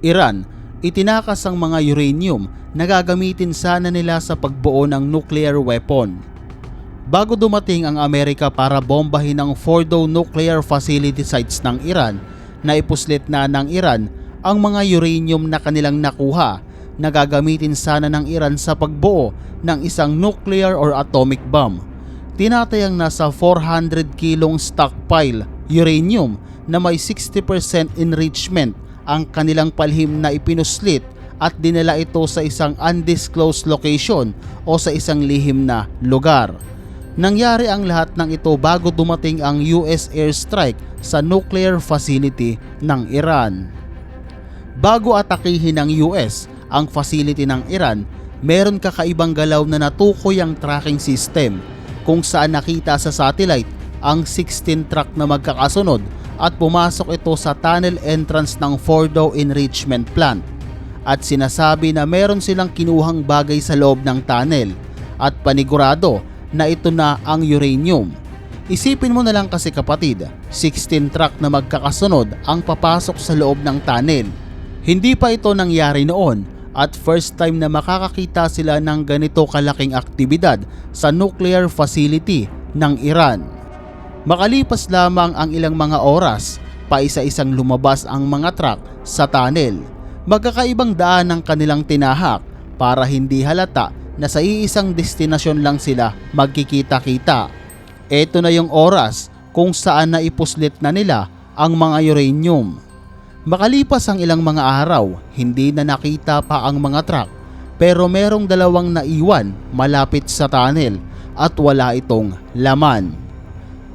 Iran, itinakas ang mga uranium na gagamitin sana nila sa pagbuo ng nuclear weapon. Bago dumating ang Amerika para bombahin ang Fordo nuclear facility sites ng Iran, naipuslit na ng Iran ang mga uranium na kanilang nakuha na gagamitin sana ng Iran sa pagbuo ng isang nuclear or atomic bomb. Tinatayang nasa 400 kilong stockpile uranium na may 60% enrichment ang kanilang palhim na ipinuslit at dinala ito sa isang undisclosed location o sa isang lihim na lugar. Nangyari ang lahat ng ito bago dumating ang US airstrike sa nuclear facility ng Iran. Bago atakihin ng US ang facility ng Iran, meron kakaibang galaw na natukoy ang tracking system kung saan nakita sa satellite ang 16 truck na magkakasunod at pumasok ito sa tunnel entrance ng Fordo Enrichment Plant at sinasabi na meron silang kinuhang bagay sa loob ng tunnel at panigurado na ito na ang uranium. Isipin mo na lang kasi kapatid, 16 truck na magkakasunod ang papasok sa loob ng tunnel. Hindi pa ito nangyari noon at first time na makakakita sila ng ganito kalaking aktibidad sa nuclear facility ng Iran. Makalipas lamang ang ilang mga oras, paisa-isang lumabas ang mga truck sa tunnel. Magkakaibang daan ang kanilang tinahak para hindi halata na sa iisang destinasyon lang sila magkikita-kita. Ito na yung oras kung saan naipuslit na nila ang mga uranium. Makalipas ang ilang mga araw, hindi na nakita pa ang mga truck pero merong dalawang naiwan malapit sa tunnel at wala itong laman.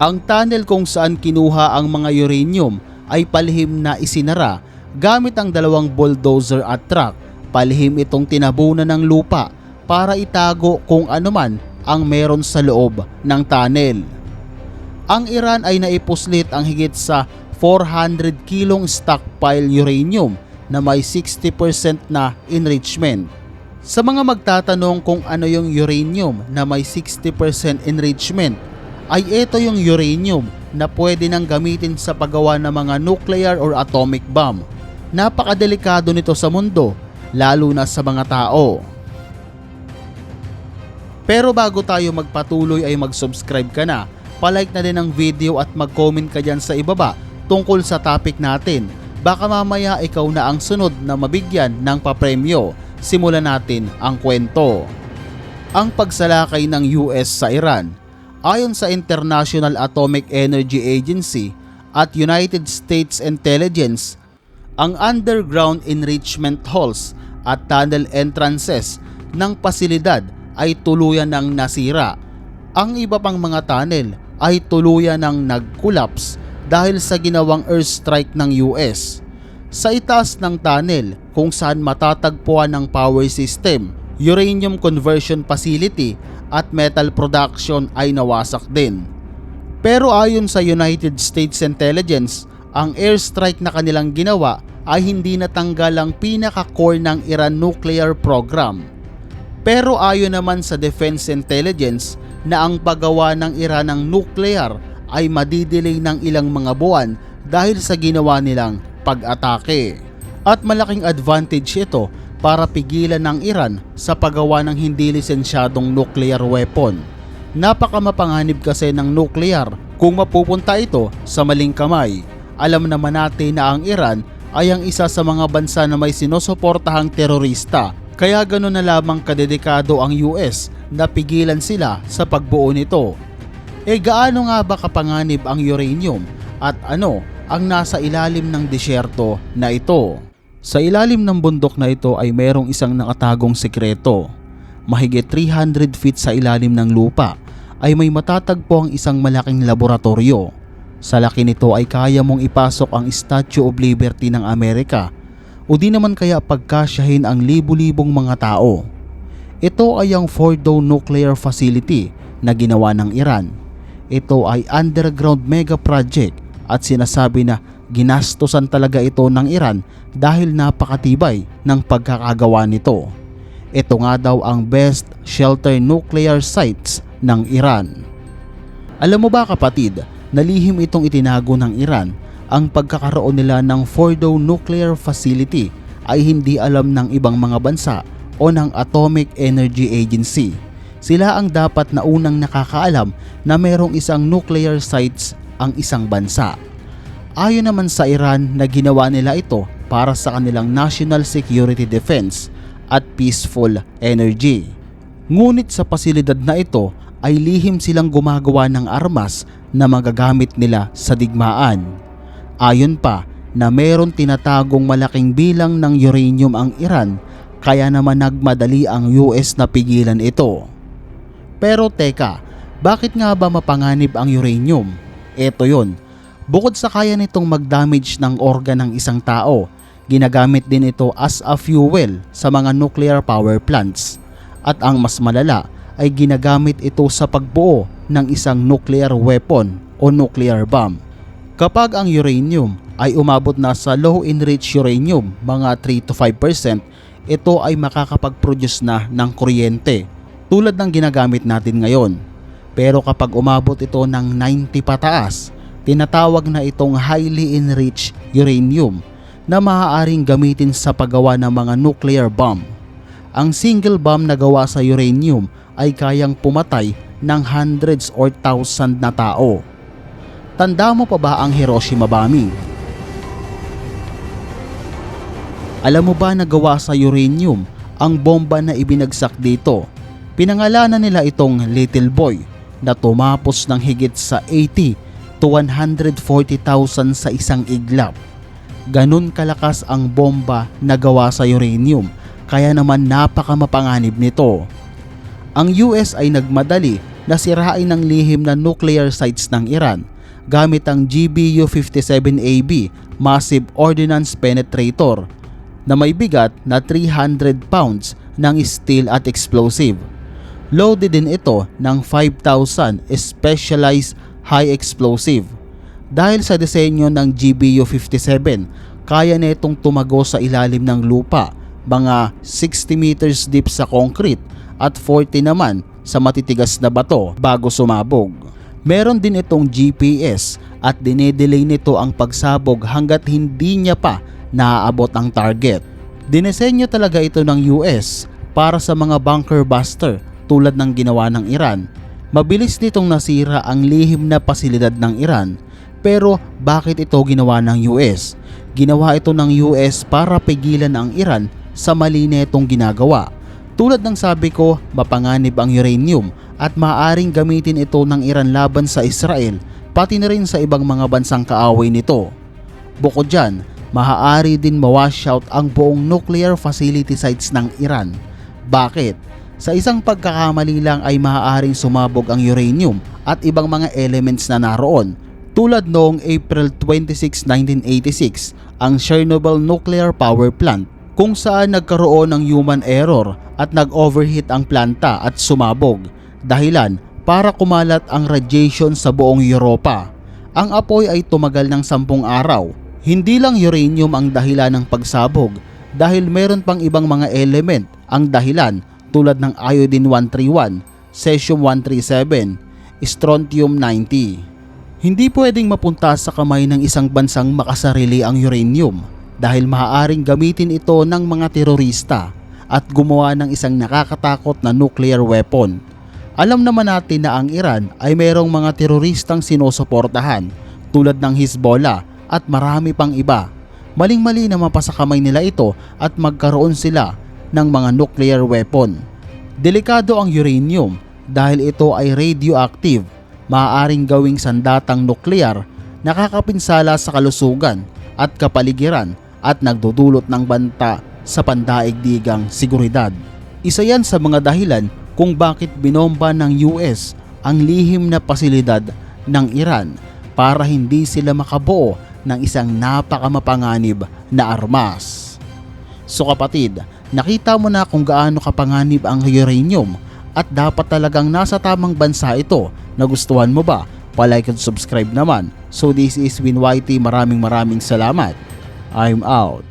Ang tunnel kung saan kinuha ang mga uranium ay palihim na isinara gamit ang dalawang bulldozer at truck. Palihim itong tinabunan ng lupa para itago kung anuman ang meron sa loob ng tunnel. Ang Iran ay naipuslit ang higit sa 400 kilong stockpile uranium na may 60% na enrichment. Sa mga magtatanong kung ano yung uranium na may 60% enrichment, ay ito yung uranium na pwede nang gamitin sa paggawa ng mga nuclear or atomic bomb. Napakadelikado nito sa mundo, lalo na sa mga tao. Pero bago tayo magpatuloy ay mag-subscribe ka na, palike na din ang video at mag-comment ka dyan sa ibaba tungkol sa topic natin. Baka mamaya ikaw na ang sunod na mabigyan ng papremyo. Simulan natin ang kwento. Ang pagsalakay ng US sa Iran Ayon sa International Atomic Energy Agency at United States Intelligence, ang underground enrichment halls at tunnel entrances ng pasilidad ay tuluyan ng nasira. Ang iba pang mga tunnel ay tuluyan ng nag-collapse dahil sa ginawang airstrike ng US. Sa itaas ng tunnel kung saan matatagpuan ang power system, uranium conversion facility at metal production ay nawasak din. Pero ayon sa United States Intelligence, ang airstrike na kanilang ginawa ay hindi natanggal ang pinaka-core ng Iran nuclear program. Pero ayon naman sa Defense Intelligence na ang paggawa ng Iran ng nuclear ay madidelay ng ilang mga buwan dahil sa ginawa nilang pag-atake. At malaking advantage ito para pigilan ng Iran sa paggawa ng hindi lisensyadong nuclear weapon. Napakamapanganib kasi ng nuclear kung mapupunta ito sa maling kamay. Alam naman natin na ang Iran ay ang isa sa mga bansa na may sinusuportahang terorista kaya ganoon na lamang kadedikado ang US na pigilan sila sa pagbuo nito. E gaano nga ba kapanganib ang uranium at ano ang nasa ilalim ng disyerto na ito? Sa ilalim ng bundok na ito ay mayroong isang nakatagong sekreto. Mahigit 300 feet sa ilalim ng lupa ay may matatagpo ang isang malaking laboratorio. Sa laki nito ay kaya mong ipasok ang Statue of Liberty ng Amerika o di naman kaya pagkasyahin ang libu-libong mga tao. Ito ay ang Fordo Nuclear Facility na ginawa ng Iran. Ito ay underground mega project at sinasabi na ginastosan talaga ito ng Iran dahil napakatibay ng pagkakagawa nito. Ito nga daw ang best shelter nuclear sites ng Iran. Alam mo ba kapatid, nalihim itong itinago ng Iran ang pagkakaroon nila ng Fordo Nuclear Facility ay hindi alam ng ibang mga bansa o ng Atomic Energy Agency. Sila ang dapat na unang nakakaalam na merong isang nuclear sites ang isang bansa. Ayon naman sa Iran na ginawa nila ito para sa kanilang national security defense at peaceful energy. Ngunit sa pasilidad na ito ay lihim silang gumagawa ng armas na magagamit nila sa digmaan. Ayon pa na meron tinatagong malaking bilang ng uranium ang Iran kaya naman nagmadali ang US na pigilan ito. Pero teka, bakit nga ba mapanganib ang uranium? Ito yon. Bukod sa kaya nitong mag-damage ng organ ng isang tao, ginagamit din ito as a fuel sa mga nuclear power plants. At ang mas malala ay ginagamit ito sa pagbuo ng isang nuclear weapon o nuclear bomb. Kapag ang uranium ay umabot na sa low enriched uranium, mga 3 to 5%, ito ay makakapag-produce na ng kuryente tulad ng ginagamit natin ngayon. Pero kapag umabot ito ng 90 pataas, tinatawag na itong highly enriched uranium na maaaring gamitin sa paggawa ng mga nuclear bomb. Ang single bomb na gawa sa uranium ay kayang pumatay ng hundreds or thousand na tao. Tanda mo pa ba ang Hiroshima bombing? Alam mo ba na gawa sa uranium ang bomba na ibinagsak dito? Pinangalanan nila itong Little Boy na tumapos ng higit sa 80 to 140,000 sa isang iglap. Ganun kalakas ang bomba na gawa sa uranium kaya naman napaka mapanganib nito. Ang US ay nagmadali na sirain ng lihim na nuclear sites ng Iran gamit ang GBU-57AB Massive Ordnance Penetrator na may bigat na 300 pounds ng steel at explosive. Loaded din ito ng 5,000 specialized high explosive. Dahil sa disenyo ng GBU-57, kaya na itong tumago sa ilalim ng lupa, mga 60 meters deep sa concrete at 40 naman sa matitigas na bato bago sumabog. Meron din itong GPS at dinedelay nito ang pagsabog hanggat hindi niya pa naaabot ang target. Dinesenyo talaga ito ng US para sa mga bunker buster tulad ng ginawa ng Iran. Mabilis nitong nasira ang lihim na pasilidad ng Iran pero bakit ito ginawa ng US? Ginawa ito ng US para pigilan ang Iran sa mali nitong ginagawa. Tulad ng sabi ko, mapanganib ang uranium at maaring gamitin ito ng Iran laban sa Israel pati na rin sa ibang mga bansang kaaway nito. Bukod dyan, maaari din mawash out ang buong nuclear facility sites ng Iran. Bakit? Sa isang pagkakamali lang ay maaaring sumabog ang uranium at ibang mga elements na naroon. Tulad noong April 26, 1986, ang Chernobyl Nuclear Power Plant kung saan nagkaroon ng human error at nag-overheat ang planta at sumabog. Dahilan para kumalat ang radiation sa buong Europa. Ang apoy ay tumagal ng sampung araw. Hindi lang uranium ang dahilan ng pagsabog dahil meron pang ibang mga element ang dahilan tulad ng iodine 131, cesium 137, strontium 90. Hindi pwedeng mapunta sa kamay ng isang bansang makasarili ang uranium dahil maaaring gamitin ito ng mga terorista at gumawa ng isang nakakatakot na nuclear weapon. Alam naman natin na ang Iran ay mayroong mga teroristang sinusuportahan tulad ng Hezbollah at marami pang iba. Maling-mali na mapasakamay nila ito at magkaroon sila ng mga nuclear weapon. Delikado ang uranium dahil ito ay radioactive, maaaring gawing sandatang nuklear, nakakapinsala sa kalusugan at kapaligiran at nagdudulot ng banta sa pandaigdigang seguridad. Isa yan sa mga dahilan kung bakit binomba ng US ang lihim na pasilidad ng Iran para hindi sila makabuo ng isang napakamapanganib na armas. So kapatid, nakita mo na kung gaano kapanganib ang uranium at dapat talagang nasa tamang bansa ito. Nagustuhan mo ba? Palike at subscribe naman. So this is Win Whitey. Maraming maraming salamat. I'm out.